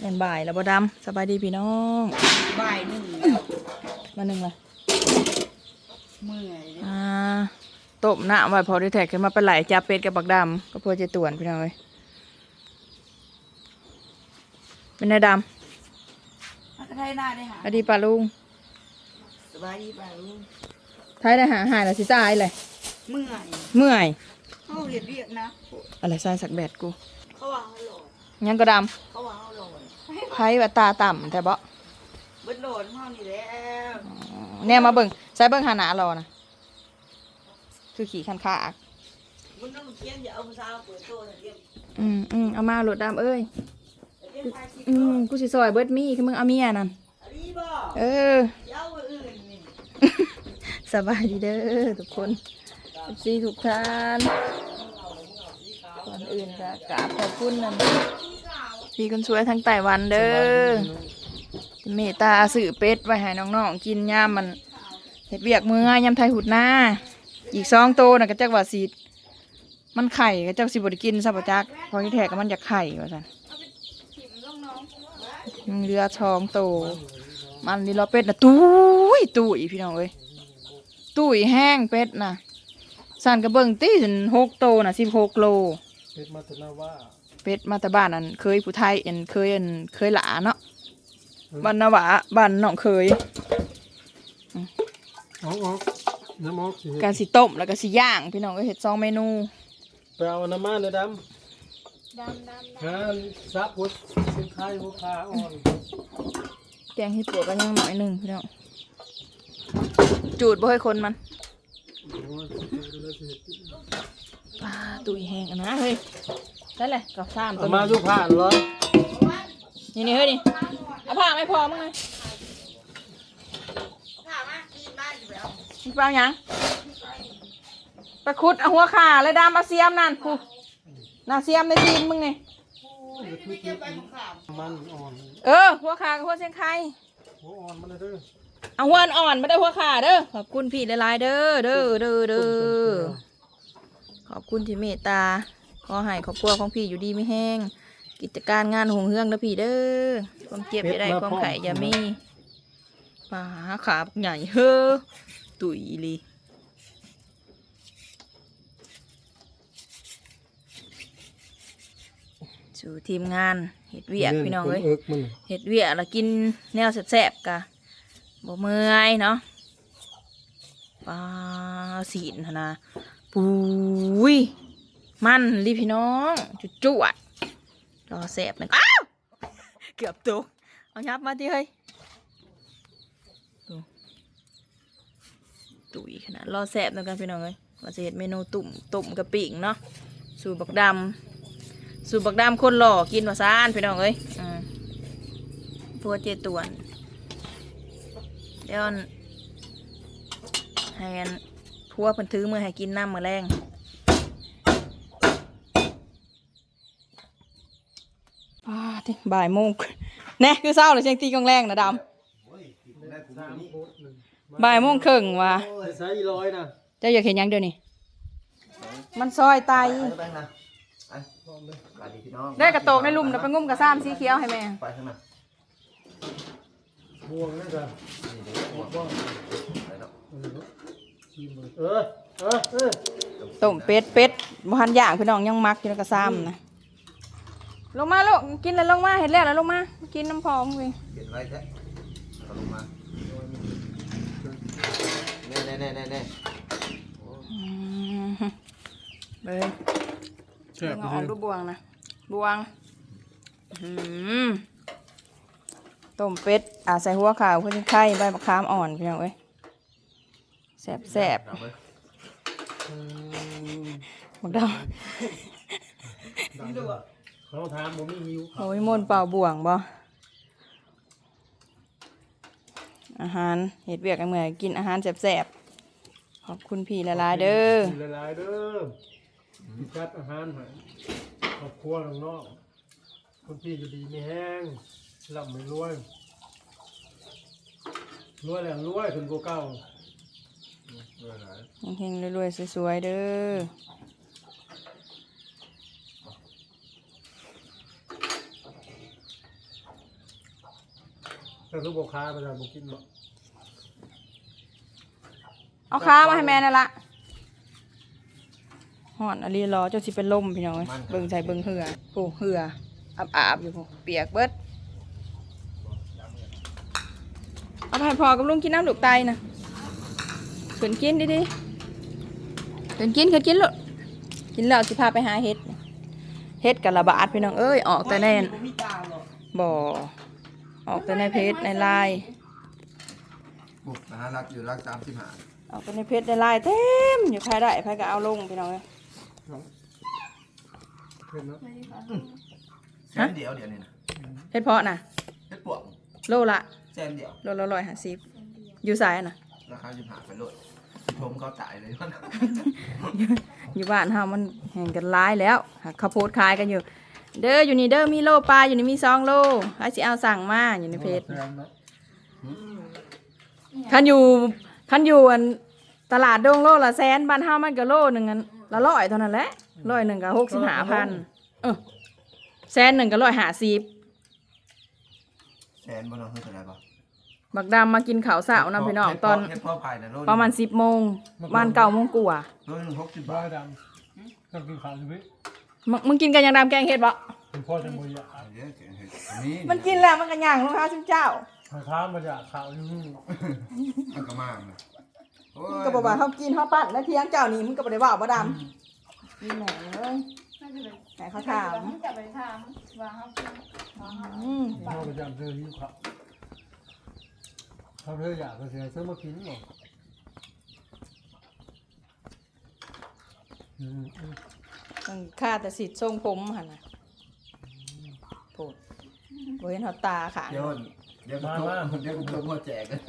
เล่นบ่ายแล้วบ่ดำสบายดีพี่น้องบ่ายหนึ่งมาหนึ่งเลยเมื่อยอ่าต้มน้ำไว้พอได้แท็กขึ้นมาเป็นไหลจับเป็ดกับบักดำก็เพื่อจะตวนพี่น้องเลยเป็นนายดพักไทยหน้าได้หาำอดีปลาลุงสบายดีป่าลุงไทยได้หาหายแล้วสิตายเลยเมื่อยเมื่อยเขาเรียนเรียกนะอะไรใส่สักแบดกูเขาว่าเขาโหลดยังก็ดเขา ไทยว่าตาต่ำแต่บ่เบิดโหลดเขานี่แล้วแน่มาเบิ่งใส่เบิ่งหาหนารอนะคือขี่คันคากมึงต้องเขียนอย่าเอาภาษาเปิดโซ่นะเรียกอืมอืมเอามาโหลดดำเอ้ยเรียกพายคิดอืมกูสิซอยเบิดมีคือมึงเอาเมียนั่นอันนี้บ่เอออย่าเอาอันอื่นนี่สบายดีเด้อทุกคนซีทุกท่านก่อนอื่นก็กราบขอบคุณนั่น พี่ คนสวยทั้งไต้หวันเด้อเมตตาสื่อเป็ดไว้ให้น้องๆกินย่ามมันเห็ดเวียกมือยามไทยหุดหน้า อีกสองโตวน่ะก็จักว่าสีมันไข่ก็จักสิบไดกินซะปะจักพอที่แท้ก็มันอยากไข่ว่าซั่นยังเหลือทองโตวมันนี่เราเป็ดนะตุ้ยตุ้ยพี่น้องเอ้ยตุ้ยแห้งเป็ดนะสั่นกระเบื้องตีถึงหกโตนะสิบหกโล เป็ดมาตนาว่าเป็ดมาแต่บ้านนั้นเคยผู้ไทยเอ็นเคยเอ็นเคยหลาเนาะบ้านนาวะบ้านน้องเคยออกออกน้ำออกสิการสิต้มแล้วก็สิย่างพี่น้องก็เห็ดซองเมนูไปเอาน้ำมันเลยดำดำดำฮะซับหัวสินค้ายหัวขาอ่อนแกงเห็ดปวกกันยังหน่อยหนึ่งพี่น้องจูดบ่ให้คนมัน ตุ้ยแห้งอะนะเฮ้ยนั่นแหละกับซ้ำตัเอาวมานี้ดูผ่านเหรอนี่นี่เฮ้ยนี่เอาผ้าไม่พอมั้งไงถามว่ากินบ้านอยู่แล้วมีเปล่าหยังไปขุดเอาหัวขาเลยดามมาเสียมนั่นกูน่าเสียมในทีมมึงไงไม่เก็บไปของขามมันอ่อนเออหัวขากับหัวเส้นไข่หัวอ่อนมันเลยเด้อเอาหัวอ่อนๆไม่ได้หัวขาเด้อขอบคุณพี่หลายๆเด้อเด้อเด้อเด้อข อบคุณที่เมตตา ขอให้ครอบครัวของพี่อยู่ดีไม่แห้ง กิจการงานหงเฮืองนะพี่เด้อ ความเจ็บอย่าได้ความไข่อย่ามีปลาขาบักใหญ่เฮ้อตุ๋ยอีหลีสู่ทีมงานเห็ดเวียกพี่น้องเอ้ยเอิกมันเห็ดเวียแล้วกินแนวแสบๆกะบ่เมื่อยเนาะปลาสีนหั่นนะ ปุ้ยมันรีพี่น้องจุดจวดรอแสบนึ่งอ้าวเกือบตกเอายับมาทีเฮ้ยดูตุ๋ยขนาดรอแสบหนึ่งกันพี่น้องเอ้ยว่าจะเห็ดเมนูตุ่มตุ่มกะปิ่งเนาะสูตรบักดำสูตรบักดำคนหล่อกินว่าซ่านพี่น้องเอ้ยพัวเจตวนเดี๋ยวอันให้อัน พัวเพิ่นถือมือให้กินน้ำมือแรงป้าติบ่ายโมงแน่คือเศร้าเลยเชียงตีกองแรงนะดสามโคตรหนึ่งำบ่ายโมงครึ่งว่ะไปใส่อีร้อยนะเจ้าอยากเห็นหยังเดี๋ยวนี้มันซอยไตไปข้างหน้าไปพร้อมเลยไปดิพี่น้องได้กระโตกในลุ่มแล้วไปงุ้มกระซ้ำสีเขียวให้แม่ไปข้างหน้าบวงนี่จ้ะนี่ เออเออเออต้มเป็ดเป็ดบ่ทันย่างพี่น้องยังมักอยู่ในกระซ้ำนะลงมาลูกกินแล้วลงมาเห็ดแล้วแล้วลงมากินน้ำพองเลยเปลี่ยนไว้แท้เอาลงมาแน่แน่แน่แน่แน่โอ้อืมเบิ้งแซ่บเอาเลออกดูบวงนะบวงต้มเป็ดอ่าใส่หัวขาวขึ้นไข่ใบมะขามอ่อนพี่น้องเอ้ย แสบแสบเอาไว้อืมหมกดาวดังเลยเขาถามผมมีหิวโอ้ยมนต์เป่าบ่วงบ่อาหารเห็ดเวียกกันเมื่อยกินอาหารแสบแสบขอบคุณพี่ละลายๆเด้อกินหลายๆเด้อกินจัดอาหารให้ครอบครัวข้างนอกคนพี่อยู่ดีไม่แห้งร่ำไม่รวยรวยแล้วรวยถึงกว่าเก่า เฮงๆรวยๆสวยๆเด้อแต่ลูกบอกค้าไปแล้วบอกกินบ่เอาค้ามาให้แม่นั่นละห่อนอะไรรอเจ้าสิเป็นลมพี่น้องเอ้ยเบิ่งใจเบิ่งเหือโอ้เหืออาบอาบๆอยู่โหเปียกเบิดเอาไปให้พอกับลุงกินน้ำลูกไตนะ ขืนกินดิดิขืนกินขืนกินลูกกินแล้วสิพาไปหาเห็ด เห็ดกับระบาดพี่น้องเอ้ยออกแต่แน่นบ่มีตาบ่บ่ออกแต่ในเพจในไลน์บุกนะฮะรักอยู่รักตามที่หาออกแต่ในเพจในไลน์เต็มอยู่ใครได้ใครก็เอาลงพี่น้องเอ้ยเพื่อนเนาะแสนเดียวเดี๋ยวนี้นะเฮ็ดเพาะน่ะเฮ็ดปวกโลละแสนเดียวโลละร้อยห้าสิบอยู่สายน่ะ ราคาอยู่หาไปโลดผมเขาตายเลยอยู่บ้านเฮามันแห่งกันร้ายแล้วหาข้าวโพดขายกันอยู่ เด้ออยู่นี่เด้อมีโลปลาอยู่นี่มีสองโลใครสิเอาสั่งมาอยู่ในเพจแฟนเนาะคันอยู่คันอยู่อันตลาดโดงโลละแสนบ้านเฮามันก็โลหนึ่งอันละร้อยเท่านั้นแหละร้อยหนึ่งก็หกสิบห้าพันเออแสนหนึ่งก็ร้อยห้าสิบแสนบ่น้องเฮ็ดเท่าไหร่บ่ บักดำมากินข้าวเสาวนำพี่น้องตอนเฮ็ดพ่อพายนะโลประมาณสิบโมงบ้านเก่าโมงกว่าโลหนึงหกสิบบ้าบาทดำต้องกินข้าวชีวิตมึงมึงกินกันยังดำแกงเห็ดบ่เป็นพ่อจะบ่อยากเดี๋ยวเดี๋ยวเฮ็ดอันนี้มันกินแล้วมันก็ย่างลูกค้าชิเจ้าข้าวท้ามาอยากข้าวอยู่มันก็มากนะโอ้ยก็บอกว่าเขากินเขาปั้นแล้วเที่ยงเจ้านี่มึงก็บ่ได้ว่าบ่ดำนี่แหม่เอ้ยแต่เขาถามจะไปถามว่าเขากินอืมพ่อประจำเจอหิวข้าว เขาเธออยากก็เสียซื้อมากินหรออืมอืมมันค่าแต่สิทธิ์ทรงผมหั่นน่ะโพดบ่เห็นเขาตาขางเดี๋ยวเดี๋ยวก็โตเดี๋ยวก็โตมาแจกกัน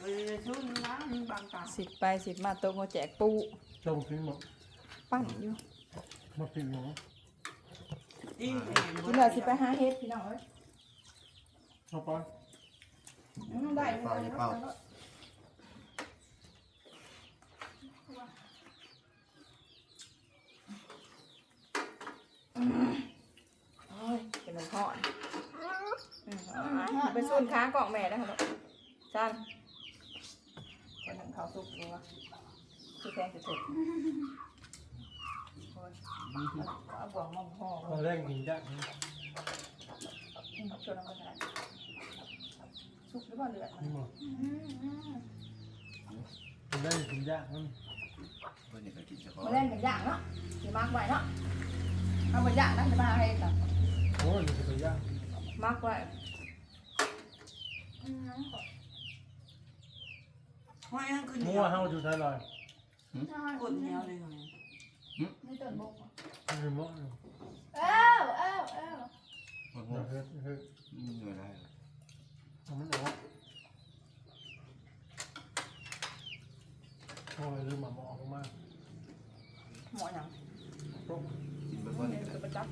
เออชุนนะมันบางตาสิทธิ์ไปสิทธิ์มาโตมาแจกปูจงกินหมดปั้นอยู่มากินหมดดิ้นกินแล้วสิไปหาเฮ็ดพี่น้องเอ้ยเอาไป อืมได้เป่าอย่าเป่าโอ้ยเป็นลมพอนอืมเอาไปส่วนค้ากล่องแม่ได้ค่ะลูกชันคนหนึ่งเขาสุกรู้ว่าคือแพงสุดๆโอ้ยเอาบ่วงมาห่อตอนแรกกินยากอืมชวนเอาไปทาน สุกหรือเปล่าเลือดมันนี่หมดตอนแรกกินยากมันเพิ่นนี่ก็กินเฉพาะมาเล่นกันอย่างเนาะสิมากไว้เนาะเอาไปอย่างนั้นจะมาให้กับโอ้ยมันจะยากมากไว้ห้อยยังขึ้นมั่วเฮาอยู่ไทยลอยคนเหนียวเลยหน่อยนี่ต้นบกมันมั่วอยู่เอ้าเอ้าเอ้าโอ้โหเฮ้ยเฮ้ยอืมเหนื่อยได้เอามันออกโอ้ยลืมหมาหมอออกมาหมอหยังกินไปบ่นี่ก็ได้ประจับ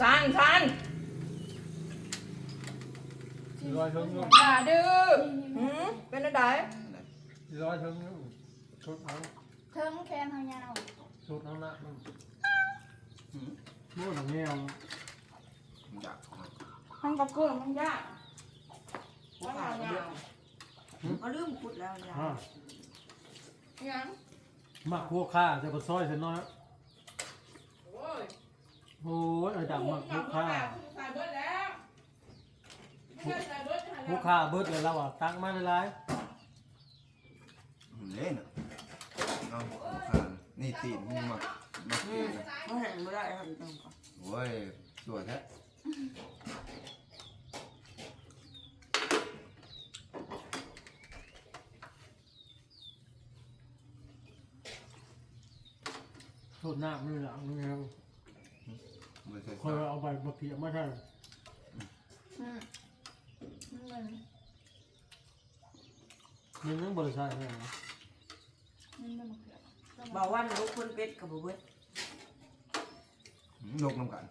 ทันทันร้อยเชิงนุ่มอย่าดื้อหืมเป็นอะไรร้อยเชิงนุ่มชุดเอาเทิงแคนเฮายาวชุดเอาหน้ามันอืมมั่วหนังแงวมันอยากเอา มันกับกุ้งมันยากหัวขาดเยอะเขาลืมขุดแล้วยาอ่ายังมักพวกข้าจะก็ซอยเสร็จน้อยโอ้ยโอ้ยไอ้ดังมักพวกข้าใส่เบิดแล้วไม่ใช่ใส่เบิดให้พวกข้าเบิดเลยแล้วอะตักมาหลายอืมเล่นอะเอาเอาผ่านนี่ตีนมึงมามาตีนนะเขาแห้งไม่ได้ครับต้องก่อนโอ้ยสวยแท้ ๆชุดหน้าไม่หลังนี่ครับไม่เคยคอยเอาใบมะเขือมาใช่อืมมันยังนึงบริษัทเนี่ยมันเป็นมะเขือบอกว่าลูกคนเป็ดกับบุเบิ้ลอืมนกน้ำกัน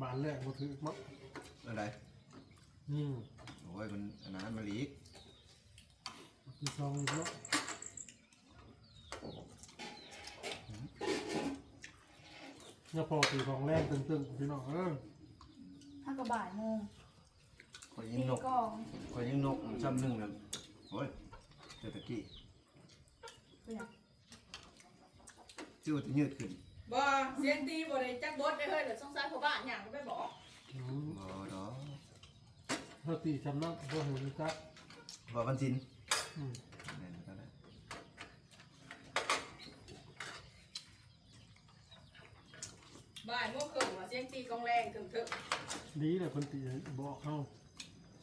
บานแรกมาถือมั้งอะไรนี่โอ้ยมันอันนั้นมาลีกที่ซองเนาะเนี่ยพอตีของแรงตึงๆพี่น้องเออห้ากับบ่ายโมงคอยยิตีงนกกองคอยยิงนกซ้ำหนึ่งนั่นโอ้ยเศรษฐกิจเป็นหยัง ชื่อว่าจะยืดขึ้น บ่เสียงตีบ่ได้จักบดได้เฮ้ยเดี๋ยวสงสัยพ่อบ้านหยังก็ไปบอกอืมบ่ดอกถ้าตีจำนักก็เห็นจักบ่วันสินอืมแม่นก็ได้บ่ายโมงครึ่งว่าเสียงตีกองแรงถึงถึงดีเลยคนตีบอกเขา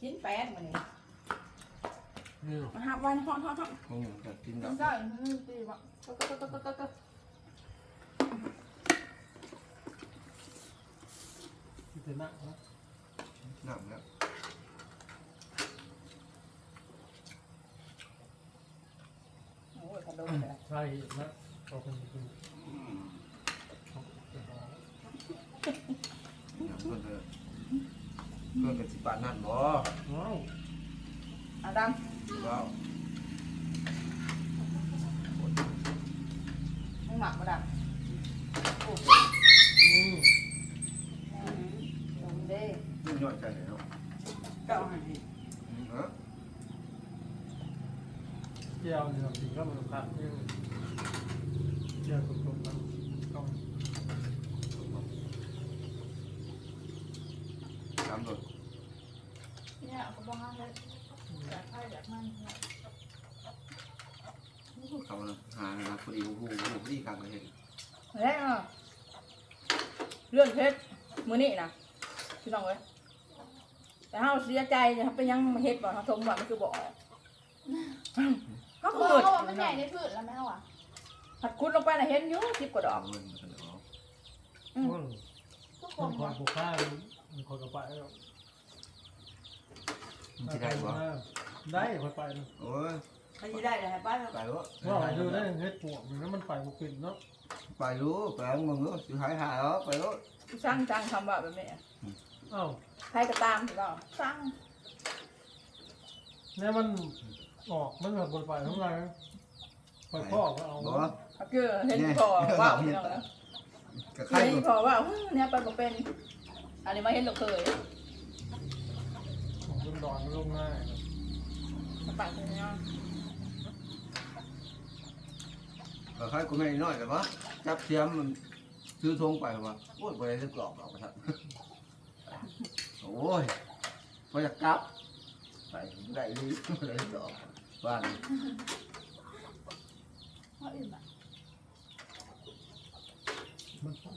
ชิ้นแปดมานี่เนี่ยมาหักวันฮอดฮอดฮอดคงจะกินแล้ต้วองใส่มือตีบ่ก็ก็ก็ก็ก็ก็ที่จะนักนะน้ำแล้วโอ้ยกระโดดเลยใช่นะเราเป็นคนเขาจะบอกน้ำเพื่อนเถอะเพื่อนกันสิปานนั่นบ่ว้าวอาดว้าวำมึงหมักมาดำโอ้ อืม ลงเด้ นี่ยอดใจเลยเนาะ ก็เอาให้ อืมฮะ เจียวเนี่ยจริงก็มันขาดเรื่องเจียวตรงๆนะต้องตามโดเนี่ยก็บ่ห้าเลยอยากให้อยากมันเนี่ยเขาน่ะหานะพอดีโอ้โหพอดีกลางประเทศแล้วเลื่อนเพชรมือนี่นะพี่น้องเอ้ยแต่เฮาเสียใจเนี่ยครับไปยังเฮ็ดบ่เฮาทมว่ามันคือบ่ออก เฮาเขาก็บอกเกิดว่ามันใหญ่ในพืชแล้วแม่ว่ะผัดคุดลงไปน่ะเห็นอยู่10กว่าดอเอากเงินมากันเนาะอืมว่างทุกคคนนคอยบุกข้ามันคอยกระไปแล้วมันจะได้บ่ได้คอยไปนะโอ้ยใครจะได้เลยป้าไปวะว่าไปดูได้เฮ็ดปวกมันมันไปบุกปิดเนาะไปรู้ไปเอามึงรู้สิหายหายแล้วไปรู้สร้างจังคำว่าแบบนี้อ้าวใครก็ตามพี่น้องสร้างเนี่ยมัน ออกมันแบบบนไปทั้งไงไปพ่อก็เอาบ่ก็คือเห็นพอว่าพี่น้องนะกับใครเห็นบ่พอว่าอื้อเนี่ยไปบ่เป็นอันนี้มาเห็นลูกเคยมันดอนมันลงง่ายมาปั่นพี่น้องกับใครกูไม่น้อยแต่ว่าจับเทียมมันซื้อทงไปว่าโอ้ยบ่ได้จะกรอกหรอกครับโอ้ยพอจะกลับไปได้ลีบ่ได้กรอก บ้านเพราะอื่นอะมันพ่อ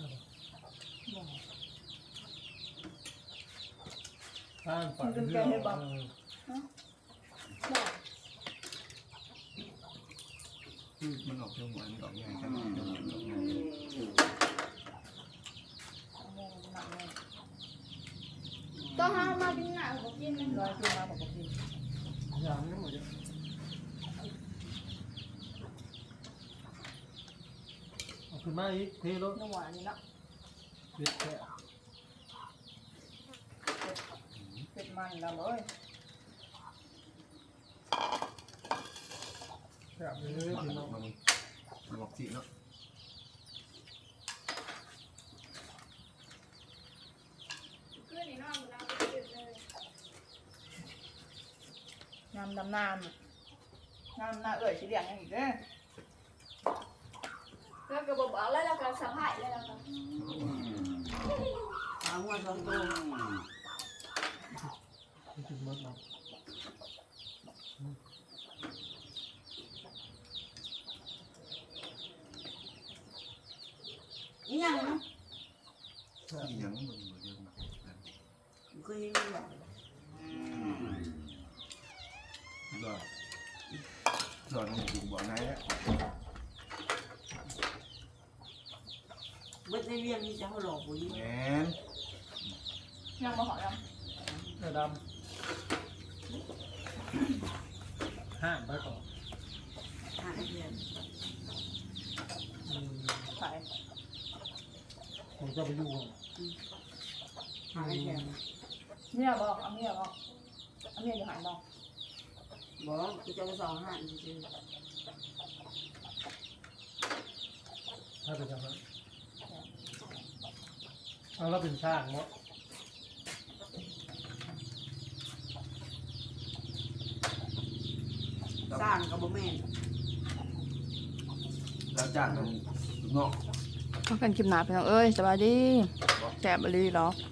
ข้ามไปเรื่อยบอกมันออกจังหวะมันออกยังไงกันมันออกยังไงต้องห้ามมาบินหนาของกินมันร้อยขึ้นมาบอกกับพี่อย่างนี้หมดเลยเอา ขึ้นมาอีกเทรถน้ำหวานนี่เนาะเด็ดแค่เป็ดมันแล้วเลยแค่ไปเรื่อยมันๆพี่น้องมันมันบอกสิเนาะขึ้นนี่นอนอยู่น้ำก็ตื่นเลยน้ำดำน้ำน้ำน้าเอ่ยสีเหลืองยังอีกเด้อ แล้วก็บอกบอกแล้วเราก็สะพายแล้วเราก็เอาหัวสองตัวมันจุดมัดเนาะนี่ยังนะอีหยังมันบ่เรื่องเคยเห็นหรอก็สอนมันกินบ่อไหนแล้ว เบิด ในเรียนมีจะเขาหลอกปุ๋ยแม่นยังมาหอยังเสื้อดำห้ามไปก่อนหาเรียนอืมขายผมจะไปอยู่หาเรียนเนี่ยบอกเอาเนี่ยบอกเอาเนี่ยอยู่หายบอกบอกกูจะไปสองห้าจริงถ้าไปทำนั้น เอาเราเป็นชาติเนาะสร้างกับบ่แม่นแล้วจ้างลูกน้องพบกันคลิปหน้าพี่น้องเอ้ยสบายดีแซ่บบ่ลีเหรอเ